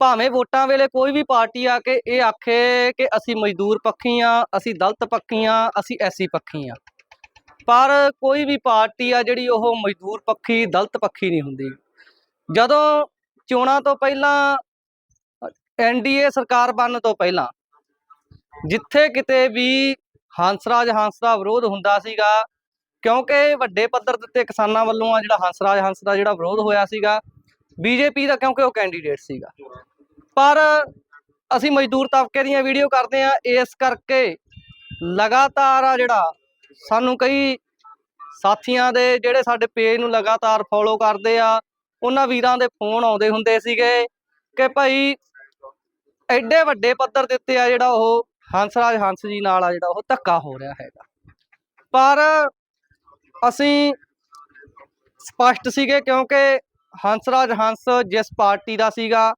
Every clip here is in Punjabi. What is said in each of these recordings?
ਭਾਵੇਂ ਵੋਟਾਂ ਵੇਲੇ ਕੋਈ ਵੀ ਪਾਰਟੀ ਆ ਕੇ ਇਹ ਆਖੇ ਕਿ ਅਸੀਂ ਮਜ਼ਦੂਰ ਪੱਖੀ ਆ, ਅਸੀਂ ਦਲਤ ਪੱਖੀ ਆ, ਅਸੀਂ ਐਸੀ ਪੱਖੀ ਆ। ਪਰ ਕੋਈ ਵੀ ਪਾਰਟੀ ਆ ਜਿਹੜੀ ਉਹ ਮਜ਼ਦੂਰ ਪੱਖੀ, ਦਲਤ ਪੱਖੀ ਨਹੀਂ ਹੁੰਦੀ। ਜਦੋਂ ਚੋਣਾਂ ਤੋਂ ਪਹਿਲਾਂ ਐਨਡੀਏ ਸਰਕਾਰ ਬਣਨ ਤੋਂ ਪਹਿਲਾਂ, ਜਿੱਥੇ ਕਿਤੇ ਵੀ ਹੰਸਰਾਜ ਹੰਸ ਦਾ ਵਿਰੋਧ ਹੁੰਦਾ ਸੀਗਾ, ਕਿਉਂਕਿ ਵੱਡੇ ਪੱਧਰ ਦੇ ਉੱਤੇ ਕਿਸਾਨਾਂ ਵੱਲੋਂ ਆ ਜਿਹੜਾ ਹੰਸਰਾਜ ਹੰਸ ਦਾ ਜਿਹੜਾ ਵਿਰੋਧ ਹੋਇਆ ਸੀਗਾ ਬੀਜੇਪੀ ਦਾ ਕਿਉਂਕਿ ਉਹ ਕੈਂਡੀਡੇਟ ਸੀਗਾ। ਪਰ ਅਸੀਂ ਮਜ਼ਦੂਰ ਤਬਕੇ ਦੀਆਂ ਵੀਡੀਓ ਕਰਦੇ ਆ ਇਸ ਕਰਕੇ ਲਗਾਤਾਰ ਆ ਜਿਹੜਾ ਸਾਨੂੰ ਕਈ ਸਾਥੀਆਂ ਦੇ ਜਿਹੜੇ ਸਾਡੇ ਪੇਜ ਨੂੰ ਲਗਾਤਾਰ ਫੋਲੋ ਕਰਦੇ ਆ, ਉਹਨਾਂ ਵੀਰਾਂ ਦੇ ਫੋਨ ਆਉਂਦੇ ਹੁੰਦੇ ਸੀਗੇ ਕਿ ਭਾਈ ਐਡੇ ਵੱਡੇ ਪੱਧਰ ਦੇ ਉੱਤੇ ਆ ਜਿਹੜਾ ਉਹ ਹੰਸਰਾਜ ਹੰਸ ਜੀ ਨਾਲ ਆ ਜਿਹੜਾ ਉਹ ਧੱਕਾ ਹੋ ਰਿਹਾ ਹੈਗਾ। ਪਰ ਅਸੀਂ ਸਪਸ਼ਟ ਸੀਗੇ ਕਿਉਂਕਿ ਹੰਸਰਾਜ ਹੰਸ ਜਿਸ ਪਾਰਟੀ ਦਾ ਸੀਗਾ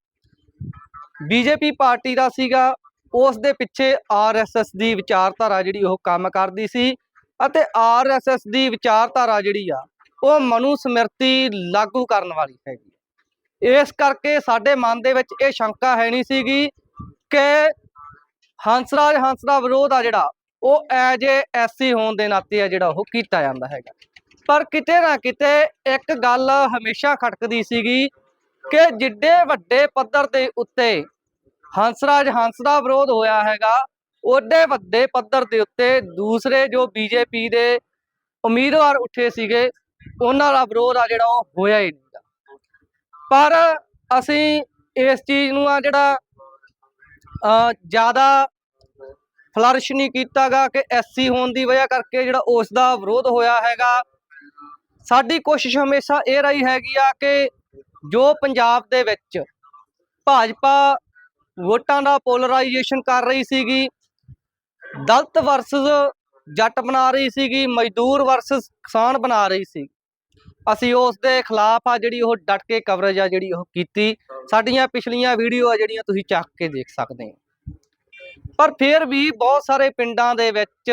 ਬੀਜੇਪੀ ਪਾਰਟੀ ਦਾ ਸੀਗਾ, ਉਸ ਦੇ ਪਿੱਛੇ ਆਰਐਸਐਸ ਦੀ ਵਿਚਾਰਧਾਰਾ ਜਿਹੜੀ ਉਹ ਕੰਮ ਕਰਦੀ ਸੀ ਅਤੇ ਆਰਐਸਐਸ ਦੀ ਵਿਚਾਰਧਾਰਾ ਜਿਹੜੀ ਆ, ਉਹ ਮਨੂ ਸਮਿਰਤੀ ਲਾਗੂ ਕਰਨ ਵਾਲੀ ਹੈਗੀ ਇਸ ਕਰਕੇ ਸਾਡੇ ਮਨ ਦੇ ਵਿੱਚ ਇਹ ਸ਼ੰਕਾ ਹੈ ਨਹੀਂ ਸੀਗੀ ਕਿ ਹੰਸਰਾਜ ਹੰਸ ਦਾ ਵਿਰੋਧ ਆ ਜਿਹੜਾ, ਉਹ ਐਜ ਏ ਐਸਸੀ ਹੋਣ ਦੇ ਨਾਤੇ ਆ ਜਿਹੜਾ ਉਹ ਕੀਤਾ ਜਾਂਦਾ ਹੈਗਾ। ਪਰ ਕਿਤੇ ਨਾ ਕਿਤੇ ਇੱਕ ਗੱਲ ਹਮੇਸ਼ਾ ਖਟਕਦੀ ਸੀਗੀ ਕਿ ਜਿੱਡੇ ਵੱਡੇ ਪੱਧਰ ਦੇ ਉੱਤੇ ਹੰਸਰਾਜ ਹੰਸ ਦਾ ਵਿਰੋਧ ਹੋਇਆ ਹੈਗਾ ਓਡੇ ਵੱਡੇ ਪੱਧਰ ਦੇ ਉੱਤੇ ਦੂਸਰੇ ਜੋ ਬੀਜੇਪੀ ਦੇ ਉਮੀਦਵਾਰ ਉੱਠੇ ਸੀਗੇ, ਉਹਨਾਂ ਦਾ ਵਿਰੋਧ ਆ ਜਿਹੜਾ ਉਹ ਹੋਇਆ ਹੀ ਨਹੀਂ ਪਰ ਅਸੀਂ ਇਸ ਚੀਜ਼ ਨੂੰ ਆ ਜਿਹੜਾ, ਅ, ਜ਼ਿਆਦਾ ਫਲਰਿਸ਼ ਨਹੀਂ ਕੀਤਾਗਾ ਕਿ ਐਸਸੀ ਹੋਣ ਦੀ ਵਜ੍ਹਾ ਕਰਕੇ ਜਿਹੜਾ ਉਸ ਦਾ ਵਿਰੋਧ ਹੋਇਆ ਹੈਗਾ, ਸਾਡੀ ਕੋਸ਼ਿਸ਼ ਹਮੇਸ਼ਾ ਇਹ ਰਹੀ ਹੈਗੀ ਆ ਕਿ ਜੋ ਪੰਜਾਬ ਦੇ ਵਿੱਚ ਭਾਜਪਾ ਵੋਟਾਂ ਦਾ ਪੋਲਰਾਈਜੇਸ਼ਨ ਕਰ ਰਹੀ ਸੀਗੀ ਦਲਤ ਵਰਸਸ ਜੱਟ ਬਣਾ ਰਹੀ ਸੀਗੀ ਮਜ਼ਦੂਰ ਵਰਸਸ ਕਿਸਾਨ ਬਣਾ ਰਹੀ ਸੀ। ਅਸੀਂ ਉਸ ਦੇ ਖਿਲਾਫ ਆ ਜਿਹੜੀ ਉਹ ਡਟ ਕੇ ਕਵਰੇਜ ਆ ਜਿਹੜੀ ਉਹ ਕੀਤੀ। ਸਾਡੀਆਂ ਪਿਛਲੀਆਂ ਵੀਡੀਓ ਆ ਜਿਹੜੀਆਂ ਤੁਸੀਂ ਚੱਕ ਕੇ ਦੇਖ ਸਕਦੇ ਹੋ। ਪਰ ਫਿਰ ਵੀ ਬਹੁਤ ਸਾਰੇ ਪਿੰਡਾਂ ਦੇ ਵਿੱਚ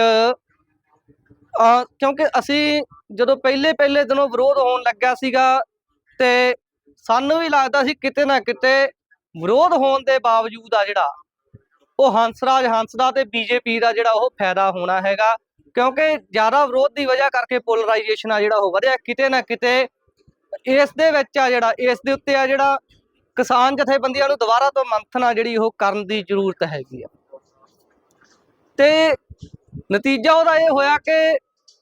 ਅ, ਕਿਉਂਕਿ ਅਸੀਂ ਜਦੋਂ ਪਹਿਲੇ ਪਹਿਲੇ ਦਿਨੋਂ ਵਿਰੋਧ ਹੋਣ ਲੱਗਾ ਸੀਗਾ ਤੇ ਸਾਨੂੰ ਵੀ ਲੱਗਦਾ ਸੀ ਕਿਤੇ ਨਾ ਕਿਤੇ ਵਿਰੋਧ ਹੋਣ ਦੇ ਬਾਵਜੂਦ ਆ ਜਿਹੜਾ, ਉਹ ਹੰਸਰਾਜ ਹੰਸ ਦਾ ਤੇ ਬੀਜੇਪੀ ਦਾ ਜਿਹੜਾ ਉਹ ਫਾਇਦਾ ਹੋਣਾ ਹੈਗਾ, ਕਿਉਂਕਿ ਜ਼ਿਆਦਾ ਵਿਰੋਧ ਦੀ ਵਜ੍ਹਾ ਕਰਕੇ ਪੋਲਰਾਈਜੇਸ਼ਨ ਆ ਜਿਹੜਾ ਉਹ ਵਧਿਆ, ਕਿਤੇ ਨਾ ਕਿਤੇ ਇਸ ਦੇ ਵਿੱਚ ਆ ਜਿਹੜਾ, ਇਸ ਦੇ ਉੱਤੇ ਆ ਜਿਹੜਾ ਕਿਸਾਨ ਜਥੇਬੰਦੀਆਂ ਨੂੰ ਦੁਬਾਰਾ ਤੋਂ ਮੰਥਨ ਆ ਜਿਹੜੀ ਉਹ ਕਰਨ ਦੀ ਜ਼ਰੂਰਤ ਹੈਗੀ ਆ। ਤੇ ਨਤੀਜਾ ਉਹਦਾ ਇਹ ਹੋਇਆ ਕਿ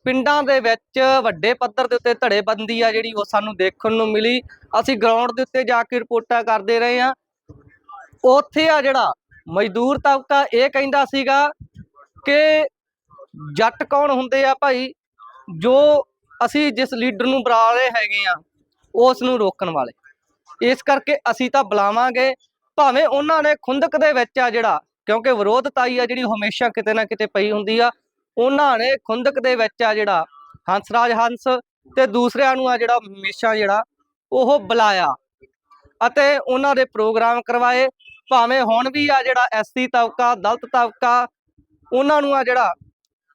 ਪਿੰਡਾਂ ਦੇ ਵਿੱਚ ਵੱਡੇ ਪੱਧਰ ਦੇ ਉੱਤੇ ਧੜੇਬੰਦੀ ਆ ਜਿਹੜੀ ਉਹ ਸਾਨੂੰ ਦੇਖਣ ਨੂੰ ਮਿਲੀ। ਅਸੀਂ ਗਰਾਊਂਡ ਦੇ ਉੱਤੇ ਜਾ ਕੇ ਰਿਪੋਰਟਾਂ ਕਰਦੇ ਰਹੇ ਆ ਉੱਥੇ ਆ ਜਿਹੜਾ ਮਜ਼ਦੂਰ ਤਬਕਾ, ਇਹ ਕਹਿੰਦਾ ਸੀਗਾ ਕਿ ਜੱਟ ਕੌਣ ਹੁੰਦੇ ਆ ਭਾਈ? ਜੋ ਅਸੀਂ ਜਿਸ ਲੀਡਰ ਨੂੰ ਬੁਲਾ ਰਹੇ ਹੈਗੇ ਆ, ਉਸ ਨੂੰ ਰੋਕਣ ਵਾਲੇ। ਇਸ ਕਰਕੇ ਅਸੀਂ ਤਾਂ ਬੁਲਾਵਾਂਗੇ। ਭਾਵੇਂ ਉਹਨਾਂ ਨੇ ਖੁੰਦਕ ਦੇ ਵਿੱਚ ਆ ਜਿਹੜਾ, ਕਿਉਂਕਿ ਵਿਰੋਧਤਾਈ ਆ ਜਿਹੜੀ ਹਮੇਸ਼ਾ ਕਿਤੇ ਨਾ ਕਿਤੇ ਪਈ ਹੁੰਦੀ ਆ। ਉਹਨਾਂ ਨੇ ਖੁੰਦਕ ਦੇ ਵਿੱਚ ਆ ਜਿਹੜਾ ਹੰਸਰਾਜ ਹੰਸ ਤੇ ਦੂਸਰਿਆਂ ਨੂੰ ਆ ਜਿਹੜਾ ਹਮੇਸ਼ਾ ਜਿਹੜਾ, ਉਹ ਬੁਲਾਇਆ ਅਤੇ ਉਹਨਾਂ ਦੇ ਪ੍ਰੋਗਰਾਮ ਕਰਵਾਏ। ਭਾਵੇਂ ਹੁਣ ਵੀ ਆ ਜਿਹੜਾ ਐਸਸੀ ਤਬਕਾ, ਦਲਤ ਤਬਕਾ, ਉਹਨਾਂ ਨੂੰ ਆ ਜਿਹੜਾ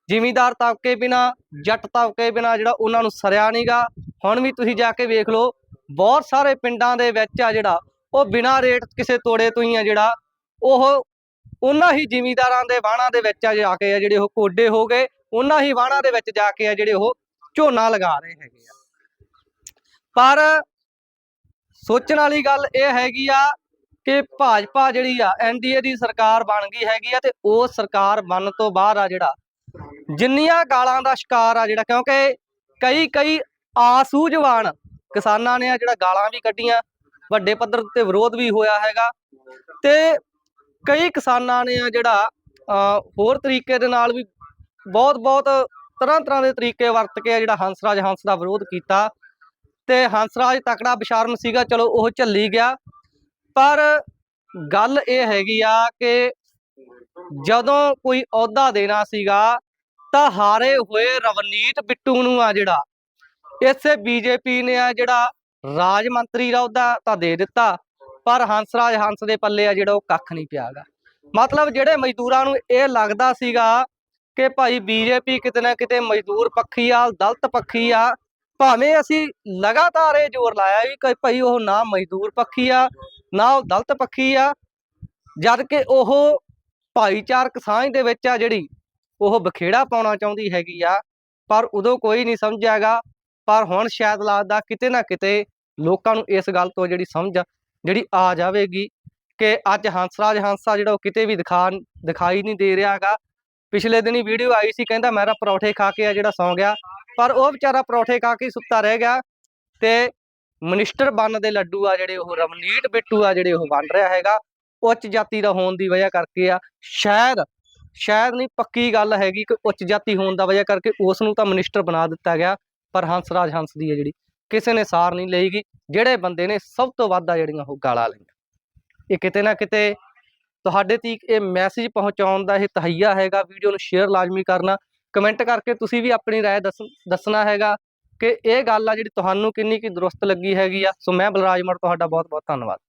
ਜ਼ਿਮੀਦਾਰ ਤਬਕੇ ਬਿਨਾ, ਜੱਟ ਤਬਕੇ ਬਿਨਾ ਜਿਹੜਾ ਉਹਨਾਂ ਨੂੰ ਸਰਿਆ ਨਹੀਂਗਾ ਹੁਣ ਵੀ ਤੁਸੀਂ ਜਾ ਕੇ ਵੇਖ ਲਓ, ਬਹੁਤ ਸਾਰੇ ਪਿੰਡਾਂ ਦੇ ਵਿੱਚ ਆ ਜਿਹੜਾ ਉਹ ਬਿਨਾ ਰੇਟ ਕਿਸੇ ਤੋੜੇ ਤੋਂ ਹੀ ਆ ਜਿਹੜਾ, ਉਹ ਉਹਨਾਂ ਹੀ ਜ਼ਿਮੀਂਦਾਰਾਂ ਦੇ ਵਾਹਣਾਂ ਦੇ ਵਿੱਚ ਆ ਜਾ ਕੇ ਆ ਜਿਹੜੇ ਉਹ ਕੋਡੇ ਹੋ ਗਏ, ਉਹਨਾਂ ਹੀ ਵਾਹਣਾਂ ਦੇ ਵਿੱਚ ਜਾ ਕੇ ਆ ਜਿਹੜੇ ਉਹ ਝੋਨਾ ਲਗਾ ਰਹੇ ਹੈਗੇ ਆ। ਪਰ ਸੋਚਣ ਵਾਲੀ ਗੱਲ ਇਹ ਹੈਗੀ ਆ ਕਿ ਭਾਜਪਾ ਜਿਹੜੀ ਆ ਐਨਡੀਏ ਦੀ ਸਰਕਾਰ ਬਣ ਗਈ ਹੈਗੀ ਆ ਤੇ ਉਹ ਸਰਕਾਰ ਬਣਨ ਤੋਂ ਬਾਅਦ ਆ ਜਿਹੜਾ, ਜਿੰਨੀਆਂ ਗਾਲਾਂ ਦਾ ਸ਼ਿਕਾਰ ਆ ਜਿਹੜਾ, ਕਿਉਂਕਿ ਕਈ ਕਈ ਆਸੂਝਵਾਨ ਕਿਸਾਨਾਂ ਨੇ ਆ ਜਿਹੜਾ ਗਾਲਾਂ ਵੀ ਕੱਢੀਆਂ, ਵੱਡੇ ਪੱਧਰ ਤੇ ਵਿਰੋਧ ਵੀ ਹੋਇਆ ਹੈਗਾ ਤੇ ਕਈ ਕਿਸਾਨਾਂ ਨੇ ਆ ਜਿਹੜਾ ਅ, ਹੋਰ ਤਰੀਕੇ ਦੇ ਨਾਲ ਵੀ ਬਹੁਤ ਬਹੁਤ ਤਰ੍ਹਾਂ ਤਰ੍ਹਾਂ ਦੇ ਤਰੀਕੇ ਵਰਤ ਕੇ ਆ ਜਿਹੜਾ ਹੰਸਰਾਜ ਹੰਸ ਦਾ ਵਿਰੋਧ ਕੀਤਾ। ਤੇ ਹੰਸਰਾਜ ਤਕੜਾ ਬਿਸ਼ਰਮ ਸੀਗਾ ਚਲੋ ਉਹ ਝੱਲੀ ਗਿਆ। ਪਰ ਗੱਲ ਇਹ ਹੈਗੀ ਆ ਕਿ ਜਦੋਂ ਕੋਈ ਅਹੁਦਾ ਦੇਣਾ ਸੀਗਾ ਤਾਂ ਹਾਰੇ ਹੋਏ ਰਵਨੀਤ ਬਿੱਟੂ ਨੂੰ ਆ ਜਿਹੜਾ ਇਸੇ ਬੀਜੇਪੀ ਨੇ ਆ ਜਿਹੜਾ ਰਾਜ ਮੰਤਰੀ ਦਾ ਅਹੁਦਾ ਤਾਂ ਦੇ ਦਿੱਤਾ। ਪਰ ਹੰਸਰਾਜ ਹੰਸ ਦੇ ਪੱਲੇ ਆ ਜਿਹੜਾ ਉਹ ਕੱਖ ਨਹੀਂ ਪਿਆਗਾ। ਮਤਲਬ ਜਿਹੜੇ ਮਜ਼ਦੂਰਾਂ ਨੂੰ ਇਹ ਲੱਗਦਾ ਸੀਗਾ ਕਿ ਭਾਈ ਬੀਜੇਪੀ ਕਿਤੇ ਨਾ ਕਿਤੇ ਮਜ਼ਦੂਰ ਪੱਖੀ ਆ ਦਲਤ ਪੱਖੀ ਆ ਭਾਵੇਂ ਅਸੀਂ ਲਗਾਤਾਰ ਇਹ ਜ਼ੋਰ ਲਾਇਆ ਵੀ ਕਿ ਭਾਈ ਉਹ ਨਾ ਮਜ਼ਦੂਰ ਪੱਖੀ ਆ ਨਾ ਉਹ ਦਲਤ ਪੱਖੀ ਆ ਜਦ ਕਿ ਉਹ ਭਾਈਚਾਰਕ ਸਾਂਝ ਦੇ ਵਿੱਚ ਆ ਜਿਹੜੀ ਉਹ ਬਖੇੜਾ ਪਾਉਣਾ ਚਾਹੁੰਦੀ ਹੈਗੀ ਆ ਪਰ ਉਦੋਂ ਕੋਈ ਨਹੀਂ ਸਮਝਿਆਗਾ। ਪਰ ਹੁਣ ਸ਼ਾਇਦ ਲੱਗਦਾ ਕਿਤੇ ਨਾ ਕਿਤੇ ਲੋਕਾਂ ਨੂੰ ਇਸ ਗੱਲ ਤੋਂ ਜਿਹੜੀ ਸਮਝ ਆ, ਜਿਹੜੀ ਆ ਜਾਵੇਗੀ ਕਿ ਅੱਜ ਹੰਸਰਾਜ ਹੰਸਾ ਜਿਹੜਾ ਉਹ ਕਿਤੇ ਵੀ ਦਿਖਾ, ਦਿਖਾਈ ਨਹੀਂ ਦੇ ਰਿਹਾਗਾ ਪਿਛਲੇ ਦਿਨੀ ਵੀਡੀਓ ਆਈ ਸੀ, ਕਹਿੰਦਾ ਮੇਰਾ ਪਰੌਠੇ ਖਾ ਕੇ ਆ ਜਿਹੜਾ ਸੌਂ ਗਿਆ। ਪਰ ਉਹ ਵਿਚਾਰਾ ਪਰੌਠੇ ਖਾ ਕੇ ਸੁੱਤਾ ਰਹਿ ਗਿਆ ਤੇ ਮਨਿਸਟਰ ਬਣਨ ਦੇ ਲੱਡੂ ਆ ਜਿਹੜੇ ਉਹ, ਰਵਨੀਤ ਬਿੱਟੂ ਆ ਜਿਹੜੇ ਉਹ ਬਣ ਰਿਹਾ ਹੈਗਾ, ਉੱਚ ਜਾਤੀ ਦਾ ਹੋਣ ਦੀ ਵਜ੍ਹਾ ਕਰਕੇ ਆ। ਸ਼ਾਇਦ ਸ਼ਾਇਦ ਨਹੀਂ, ਪੱਕੀ ਗੱਲ ਹੈਗੀ ਕਿ ਉੱਚ ਜਾਤੀ ਹੋਣ ਦਾ ਵਜ੍ਹਾ ਕਰਕੇ ਉਸ ਨੂੰ ਤਾਂ ਮਨਿਸਟਰ ਬਣਾ ਦਿੱਤਾ ਗਿਆ, ਪਰ ਹੰਸਰਾਜ, ਹੰਸ ਦੀ ਹੈ ਜਿਹੜੀ। ਕਿਸੇ ਨੇ ਸਾਰ ਨਹੀਂ ਲਈਗੀ ਜਿਹੜੇ ਬੰਦੇ ਨੇ ਸਭ ਤੋਂ ਵੱਧ ਆ ਜਿਹੜੀਆਂ ਉਹ ਗਾਲਾਂ ਲਈਆਂ ਇਹ ਕਿਤੇ ਨਾ ਕਿਤੇ ਤੁਹਾਡੇ ਤੀਕ ਇਹ ਮੈਸੇਜ ਪਹੁੰਚਾਉਣ ਦਾ ਇਹ ਤਹਈਆ ਹੈਗਾ ਵੀਡੀਓ ਨੂੰ ਸ਼ੇਅਰ ਲਾਜ਼ਮੀ ਕਰਨਾ ਕਮੈਂਟ ਕਰਕੇ ਤੁਸੀਂ ਵੀ ਆਪਣੀ رائے ਦੱਸ ਦੱਸਣਾ ਹੈਗਾ ਕਿ ਇਹ ਗੱਲ ਆ ਜਿਹੜੀ ਤੁਹਾਨੂੰ ਕਿੰਨੀ ਕੀ ਦਰੁਸਤ ਲੱਗੀ ਹੈਗੀ ਆ ਸੋ ਮੈਂ ਬਲਰਾਜ ਮੜ ਤੁਹਾਡਾ ਬਹੁਤ ਬਹੁਤ ਧੰਨਵਾਦ